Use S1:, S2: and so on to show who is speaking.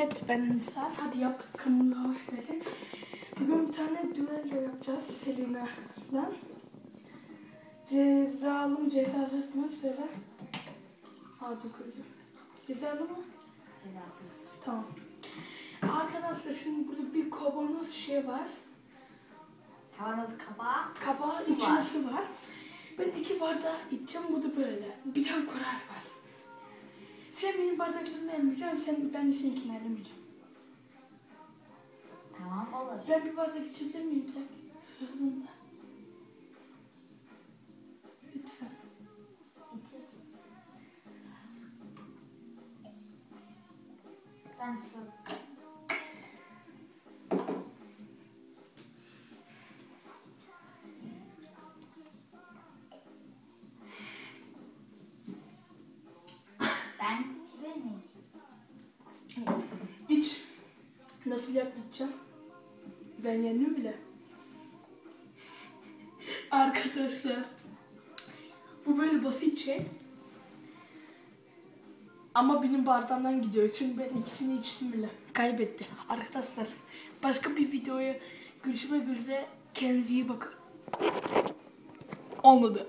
S1: Evet ben Nisat. Hadi yap. Kanalıma hoş geldin. Bugün bir tane düello yapacağız Selina'dan. Cezalı mı cezasız mı söyle. Hadi koyacağım. Cezalı mı?
S2: Cezasız.
S1: Tamam. Arkadaşlar şimdi burada bir kavanoz şey var.
S2: Kavanoz kabağı.
S1: Kabağın
S2: Su
S1: içinde
S2: var.
S1: su var. Ben iki bardağı içeceğim. Bu da böyle. Bir tane kurar bardaklarımı elmeyeceksin. Sen, ben de seninkini ellemeyeceğim.
S2: Tamam olur.
S1: Ben bir bardak içebilir miyim tek? Hızlında. Lütfen.
S2: İç iç. Ben su.
S1: İç. Nasıl yapacağım? Ben yendim bile. Arkadaşlar. Bu böyle basit şey. Ama benim bardağımdan gidiyor. Çünkü ben ikisini içtim bile. Kaybetti. Arkadaşlar başka bir videoya görüşmek üzere. Kendinize iyi bakın. Olmadı.